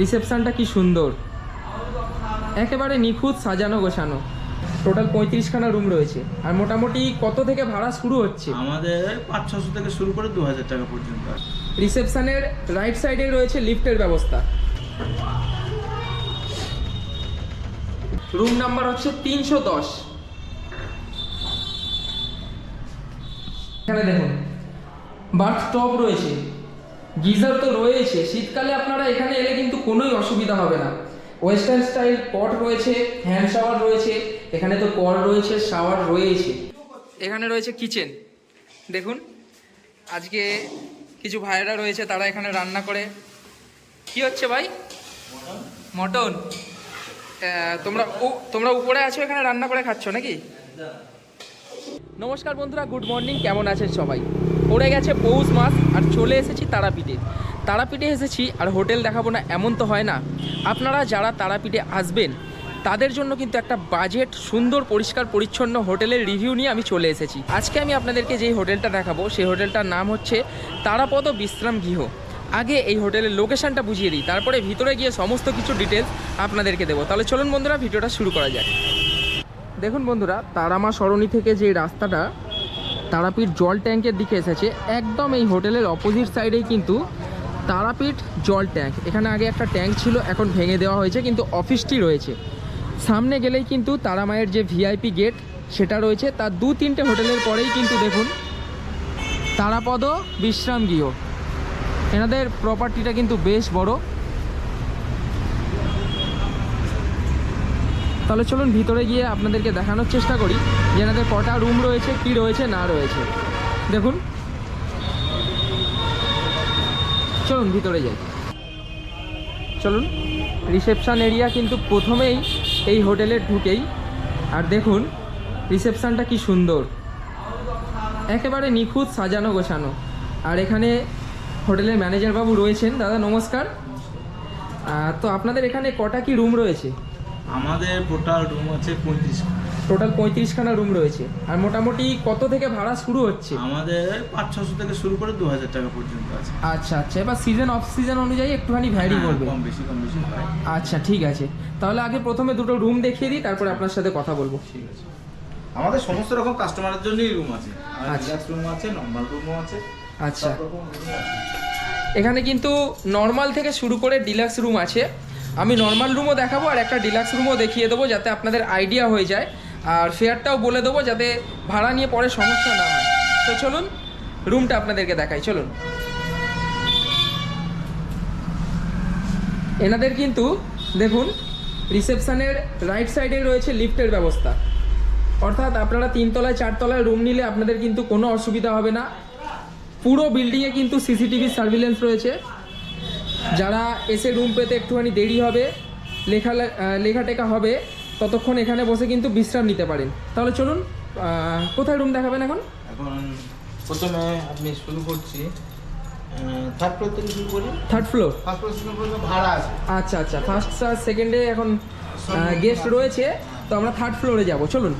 রিসেপশনটা কি সুন্দর। একেবারে নিখুঁত সাজানো গোছানো। টোটাল পঁয়ত্রিশখানা রুম রয়েছে। আর মোটামুটি কত থেকে ভাড়া শুরু হচ্ছে? আমাদের পাঁচ ছশো থেকে শুরু করে দু হাজার টাকা পর্যন্ত রিসেপশনের রাইট সাইডে রয়েছে লিফটের ব্যবস্থা। রুম নাম্বার হচ্ছে তিনশো দশ। এখানে দেখুন টপ রয়েছে। গিজার তো রয়েছে শীতকালে আপনারা এখানে এলে কিন্তু কোনোই অসুবিধা হবে না। ওয়েস্টার্ন স্টাইল পট রয়েছে হ্যান্ড শাওয়ার রয়েছে এখানে তো কল রয়েছে শাওয়ার রয়েছে। এখানে রয়েছে কিচেন দেখুন আজকে কিছু ভাইয়েরা রয়েছে তারা এখানে রান্না করে। কি হচ্ছে ভাই? মটন তোমরা তোমরা উপরে আছো এখানে রান্না করে খাচ্ছ নাকি? নমস্কার বন্ধুরা গুড মর্নিং কেমন আছেন সবাই? পড়ে গেছে পৌষ মাস আর চলে এসেছি তারাপীঠে। তারাপীঠে এসেছি আর হোটেল দেখাবো না, এমন তো হয় না। আপনারা যারা তারাপীঠে আসবেন, তাদের জন্য কিন্তু একটা বাজেট, সুন্দর, পরিষ্কার, পরিচ্ছন্ন হোটেলের রিভিউ নিয়ে আমি চলে এসেছি। আজকে আমি আপনাদেরকে যেই হোটেলটা দেখাবো, সেই হোটেলটার নাম হচ্ছে তারাপদ বিশ্রাম গৃহ। আগে এই হোটেলের লোকেশানটা বুঝিয়ে দিই, তারপরে ভিতরে গিয়ে সমস্ত কিছু ডিটেলস আপনাদেরকে দেবো। তাহলে চলুন বন্ধুরা, ভিডিওটা শুরু করা যাক। দেখুন বন্ধুরা, তারামা সরণি থেকে যে রাস্তাটা তারাপীঠ জল ট্যাঙ্কের দিকে এসেছে। একদম এই হোটেলের অপোজিট সাইডেই কিন্তু তারাপীঠ জল ট্যাঙ্ক। এখানে আগে একটা ট্যাঙ্ক ছিল, এখন ভেঙে দেওয়া হয়েছে, কিন্তু অফিসটি রয়েছে। সামনে গেলেই কিন্তু তারামায়ের যে ভিআইপি গেট সেটা রয়েছে। তার দু তিনটে হোটেলের পরেই কিন্তু দেখুন, তারাপদ বিশ্রাম গৃহ এনাদের প্রপার্টিটা কিন্তু বেশ বড়। তাহলে চলুন ভিতরে গিয়ে আপনাদেরকে দেখানোর চেষ্টা করি যে এনাদের কটা রুম রয়েছে, কি রয়েছে, না রয়েছে। দেখুন। চলুন ভিতরে যাই। চলুন। রিসেপশান এরিয়া কিন্তু প্রথমেই এই হোটেলে ঢুকেই। আর দেখুন রিসেপশানটা কি সুন্দর। একেবারে নিখুঁত সাজানো গোছানো। আর এখানে হোটেলের ম্যানেজার বাবু রয়েছেন। দাদা, নমস্কার। তো আপনাদের এখানে কটা কি রুম রয়েছে? আমাদের টোটাল রুম আছে পঁয়ত্রিশ টোটাল পঁয়ত্রিশখানা রুম রয়েছে। আর মোটামুটি কত থেকে ভাড়া শুরু হচ্ছে? আমাদের পাঁচ ছশো থেকে শুরু করে দু হাজার টাকা পর্যন্ত আছে। আচ্ছা আচ্ছা। এবার সিজন অফ সিজন অনুযায়ী একটুখানি ভ্যারি করবে। কম বেশি কম বেশি হয়। আচ্ছা ঠিক আছে। তাহলে আগে প্রথমে দুটো রুম দেখিয়ে দিই তারপরে আপনার সাথে কথা বলব। ঠিক আছে। আমাদের সমস্ত রকম কাস্টমারের জন্যই রুম আছে। আচ্ছা। রুম আছে নর্মাল রুমও আছে। আচ্ছা। এখানে কিন্তু নর্মাল থেকে শুরু করে ডিলাক্স রুম আছে। আমি নর্মাল রুমও দেখাবো আর একটা ডিলাক্স রুমও দেখিয়ে দেবো যাতে আপনাদের আইডিয়া হয়ে যায়। আর ফেয়ারটাও বলে দেবো যাতে ভাড়া নিয়ে পরে সমস্যা না হয়। তো চলুন রুমটা আপনাদেরকে দেখাই, চলুন। এনাদের কিন্তু, দেখুন রিসেপশনের রাইট সাইডে রয়েছে লিফটের ব্যবস্থা। অর্থাৎ আপনারা তিনতলায়, চারতলায় রুম নিলে আপনাদের কিন্তু কোনো অসুবিধা হবে না। পুরো বিল্ডিংয়ে কিন্তু সিসিটিভি সার্ভিলেন্স রয়েছে। যারা এসে রুম পেতে একটুখানি দেরি হবে লেখা লেখা লেখাটেখা হবে ততক্ষণ এখানে বসে কিন্তু বিশ্রাম নিতে পারেন। তাহলে চলুন কোথায় রুম দেখাবেন এখন? এখন প্রথমে আপনি শুরু করছি থার্ড ফ্লোর থেকে শুরু করি। থার্ড ফ্লোর ফার্স্ট ফ্লোর শুরু করলে ভাড়া আছে। আচ্ছা আচ্ছা ফার্স্ট আর সেকেন্ডে এখন গেস্ট রয়েছে তো আমরা থার্ড ফ্লোরে যাব। চলুন।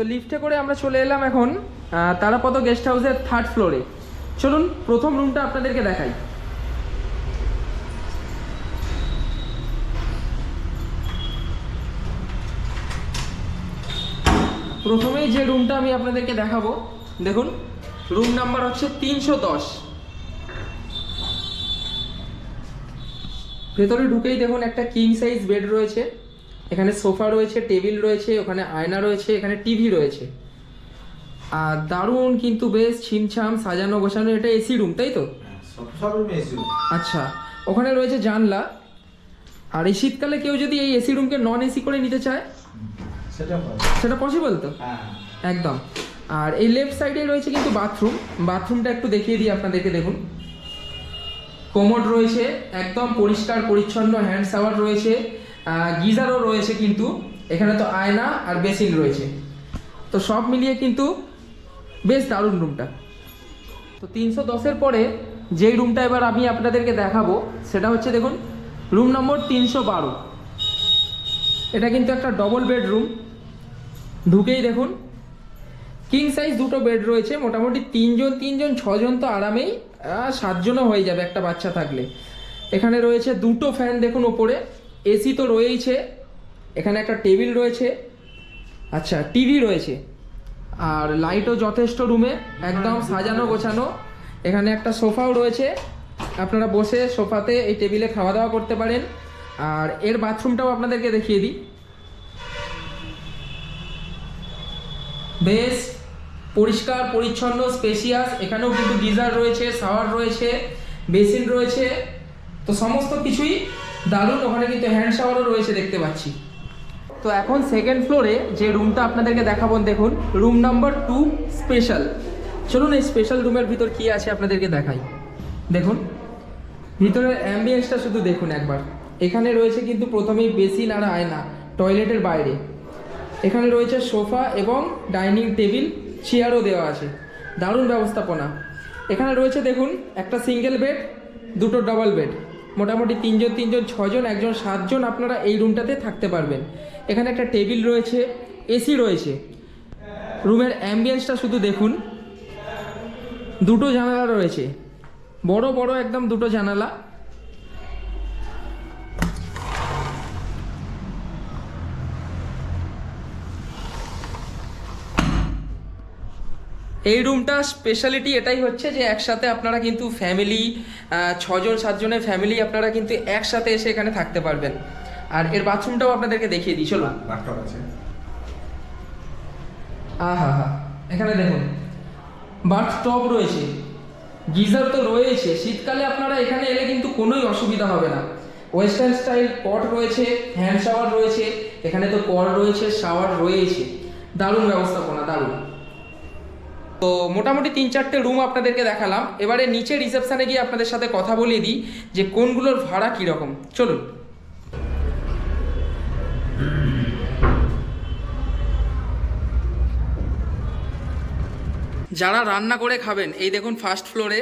তো লিফটে করে আমরা চলে এলাম এখন তারাপদ গেস্ট হাউসের থার্ড ফ্লোরে চলুন, প্রথম রুমটা আপনাদেরকে দেখাই। প্রথমেই যে রুমটা আমি আপনাদেরকে দেখাবো, দেখুন রুম নাম্বার হচ্ছে তিনশো দশ। ভেতরে ঢুকেই দেখুন একটা কিং সাইজ বেড রয়েছে। এখানে সোফা রয়েছে টেবিল রয়েছে ওখানে আয়না রয়েছে এখানে টিভি রয়েছে। আর দারুণ কিন্তু বেশ ছিমছাম সাজানো গোছানো এটা এসি রুম তাই তো? এসি আচ্ছা ওখানে রয়েছে জানলা। আর এই শীতকালে কেউ যদি এই এসি রুমকে নন এসি করে নিতে চায় সেটা সেটা পসিবল তো? হ্যাঁ। একদম। আর এই লেফট সাইডে রয়েছে কিন্তু বাথরুম বাথরুমটা একটু দেখিয়ে দিই আপনাদেরকে দেখুন। কোমোড রয়েছে একদম পরিষ্কার পরিচ্ছন্ন হ্যান্ড শাওয়ার রয়েছে। গিজারও রয়েছে কিন্তু, এখানে তো আয়না আর বেসিন রয়েছে। তো সব মিলিয়ে কিন্তু বেশ দারুণ রুমটা। তো তিনশো দশের পরে যেই রুমটা এবার আমি আপনাদেরকে দেখাবো, সেটা হচ্ছে দেখুন, রুম নম্বর তিনশো বারো। এটা কিন্তু একটা ডবল বেডরুম ঢুকেই দেখুন কিং সাইজ দুটো বেড রয়েছে, মোটামুটি তিনজন তিনজন, ছজন তো আরামেই সাতজনও হয়ে যাবে একটা বাচ্চা থাকলে। এখানে রয়েছে দুটো ফ্যান দেখুন ওপরে। এসি তো রয়েইছে, এখানে একটা টেবিল রয়েছে আচ্ছা টিভি রয়েছে, আর লাইটও যথেষ্ট রুমে, একদম সাজানো গোছানো, এখানে একটা সোফাও রয়েছে, আপনারা বসে সোফাতে এই টেবিলে খাওয়া দাওয়া করতে পারেন, আর এর বাথরুমটাও আপনাদেরকে দেখিয়ে দিই। বেশ পরিষ্কার, পরিচ্ছন্ন, স্পেশিয়াস, এখানেও কিন্তু গিজার রয়েছে, শাওয়ার রয়েছে, বেসিন রয়েছে, তো সমস্ত কিছুই দারুণ, ওখানে কিন্তু হ্যান্ড শাওয়ারও রয়েছে দেখতে পাচ্ছি। তো এখন সেকেন্ড ফ্লোরে যে রুমটা আপনাদেরকে দেখাবো, দেখুন রুম নাম্বার টু স্পেশাল চলুন এই স্পেশাল রুমের ভিতর কি আছে আপনাদেরকে দেখাই। দেখুন, ভিতরের অ্যাম্বিয়েন্সটা শুধু দেখুন একবার। এখানে রয়েছে কিন্তু প্রথমেই বেসিন আর আয়না টয়লেটের বাইরে। এখানে রয়েছে সোফা এবং ডাইনিং টেবিল চেয়ারও দেওয়া আছে। দারুণ ব্যবস্থাপনা। এখানে রয়েছে, দেখুন, একটা সিঙ্গেল বেড দুটো ডাবল বেড মোটামুটি তিনজন তিনজন, ছজন, একজন, সাতজন আপনারা এই রুমটাতে থাকতে পারবেন। এখানে একটা টেবিল রয়েছে, এসি রয়েছে। রুমের অ্যাম্বিয়েন্সটা শুধু দেখুন। দুটো জানালা রয়েছে। বড় বড়, একদম দুটো জানালা। এই রুমটা স্পেশালিটি এটাই হচ্ছে যে একসাথে আপনারা কিন্তু ফ্যামিলি ছজন সাতজনের ফ্যামিলি আপনারা কিন্তু একসাথে এসে এখানে থাকতে পারবেন। আর এর বাথরুমটাও আপনাদেরকে দেখিয়ে দিই চলো আহা হা এখানে দেখুন বাথ টব রয়েছে গিজার তো রয়েছে শীতকালে আপনারা এখানে এলে কিন্তু কোনোই অসুবিধা হবে না। ওয়েস্টার্ন স্টাইল পট রয়েছে হ্যান্ড শাওয়ার রয়েছে এখানে তো কল রয়েছে শাওয়ার রয়েছে। দারুণ ব্যবস্থাপনা দারুণ। তো মোটামুটি তিন চারটে রুম আপনাদেরকে দেখালাম। এবারে নিচে রিসেপশনে গিয়ে আপনাদের সাথে কথা বলিয়ে দিই যে কোনগুলোর ভাড়া কীরকম। চলুন। যারা রান্না করে খাবেন, এই দেখুন ফার্স্ট ফ্লোরে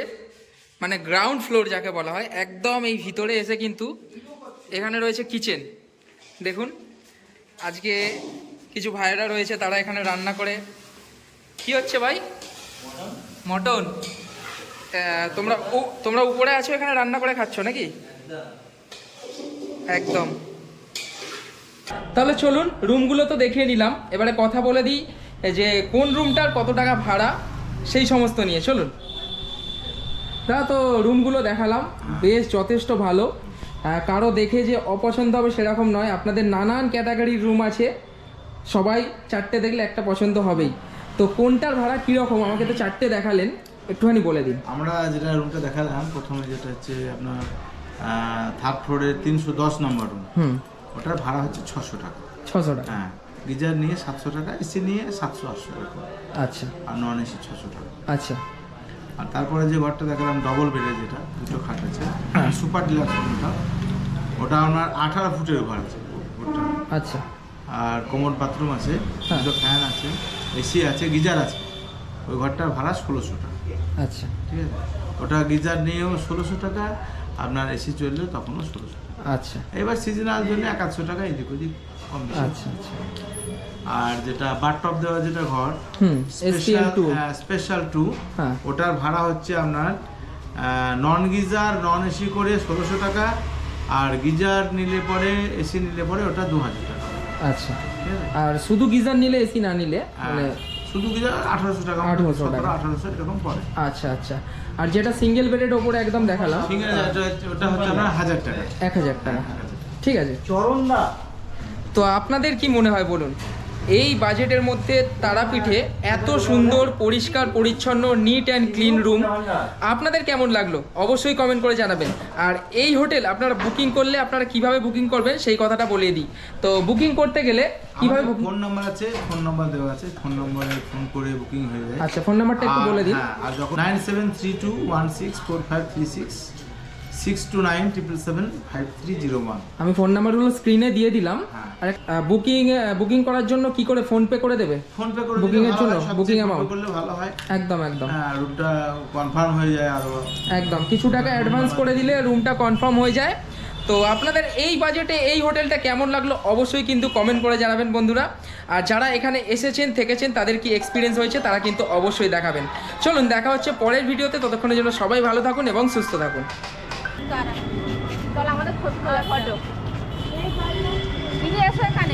মানে গ্রাউন্ড ফ্লোর যাকে বলা হয়, একদম এই ভিতরে এসে কিন্তু এখানে রয়েছে কিচেন দেখুন, আজকে কিছু ভাইয়েরা রয়েছে, তারা এখানে রান্না করে। কি হচ্ছে ভাই? মটন? তোমরা ও, তোমরা উপরে আছো এখানে রান্না করে খাচ্ছ নাকি? একদম। তাহলে চলুন, রুমগুলো তো দেখিয়ে নিলাম। এবারে কথা বলে দিই যে কোন রুমটার কত টাকা ভাড়া, সেই সমস্ত নিয়ে। চলুন। দাদা তো রুমগুলো দেখালাম, বেশ যথেষ্ট ভালো। কারও দেখে যে অপছন্দ হবে সেরকম নয়। আপনাদের নানান ক্যাটাগরির রুম আছে। সবাই চারটে দেখলে একটা পছন্দ হবেই। তো কোনটার ভাড়া কীরকম? আমাকে তো চারটে দেখালেন। একটুখানি বলে দিন। আমরা যেটা রুমটা দেখালাম প্রথমে যেটা হচ্ছে আপনার থার্ড ফ্লোরের তিনশো দশ নম্বর রুম ওটার ভাড়া হচ্ছে ছশো টাকা। ছশো টাকা। হ্যাঁ গিজার নিয়ে সাতশো টাকা এসি নিয়ে সাতশো আটশো টাকা আচ্ছা। আর নন এসি ছশো টাকা। আচ্ছা। আর তারপরে যে ঘরটা দেখালাম ডবল বেডের যেটা দুটো খাট আছে। সুপার ডিলাক্স রুমটা ওটা আপনার আঠারো ফুটের ঘর আছে। আচ্ছা। আর কোমর বাথরুম আছে। হ্যাঁ। দুটো ফ্যান আছে। এসি আছে গিজার আছে। ওই ঘরটার ভাড়া ষোলোশো টাকা। আচ্ছা। ঠিক আছে? ওটা গিজার নিয়েও ষোলোশো টাকা আপনার এসি চললেও তখনও ষোলোশো আচ্ছা। এবার সিজনাল জন্য একাশশো টাকা এদিক ওদিক কম আচ্ছা আচ্ছা। আর যেটা বাথটব দেওয়া যেটা ঘর স্পেশাল টু হ্যাঁ ওটার ভাড়া হচ্ছে আপনার নন গিজার নন এসি করে ষোলোশো টাকা আর গিজার নিলে পরে এসি নিলে পরে ওটা দু হাজার টাকা। আচ্ছা। আর শুধু গিজার নিলে এসি না নিলে মানে শুধু গিজার আঠারোশো টাকা 1800 টাকা। আঠারোশো এরকম পড়ে। আচ্ছা আচ্ছা। আর যেটা সিঙ্গেল বেডের ওপরে একদম দেখালাম সিঙ্গেল ওটা হচ্ছে আপনার হাজার টাকা। এক হাজার টাকা। ঠিক আছে। চরণ না তো আপনাদের কি মনে হয় বলুন? এই বাজেটের মধ্যে তারাপীঠে এত সুন্দর পরিষ্কার পরিচ্ছন্ন নিট অ্যান্ড ক্লিন রুম আপনাদের কেমন লাগল? অবশ্যই কমেন্ট করে জানাবেন। আর এই হোটেল আপনারা বুকিং করলে আপনারা কীভাবে বুকিং করবেন সেই কথাটা বলিয়ে দিই। তো বুকিং করতে গেলে কীভাবে ফোন নাম্বার আছে ফোন নাম্বার দেওয়া আছে। ফোন নম্বরে ফোন করে বুকিং হয়ে যায়। আচ্ছা ফোন নাম্বারটা একটু বলে দিন। হ্যাঁ, আর যখন nine seven three two one six four five three six six two nine triple seven five three zero one আমি ফোন নাম্বারগুলো স্ক্রিনে দিয়ে দিলাম। হ্যাঁ। আর বুকিং বুকিং করার জন্য কি করে ফোন পে করে দেবে? ফোন পে করে দিলে এর জন্য? হয়, pay amount? করলে ভালো হয়। একদম একদম। হ্যাঁ রুটটা কনফার্ম হয়ে যায় আরও। একদম কিছু টাকা অ্যাডভান্স করে দিলে রুমটা কনফার্ম হয়ে যায়। তো আপনাদের এই বাজেটে এই হোটেলটা কেমন লাগল অবশ্যই কিন্তু কমেন্ট করে জানাবেন বন্ধুরা। আর যারা এখানে এসেছেন থেকেছেন তাদের কি এক্সপিরিয়েন্স হয়েছে তারা কিন্তু অবশ্যই দেখাবেন। চলুন দেখা হচ্ছে পরের ভিডিওতে ততক্ষণের জন্য সবাই ভালো থাকুন এবং সুস্থ থাকুন। চল আমাদের খোঁজ তোলা ফটো দিদি এখানে।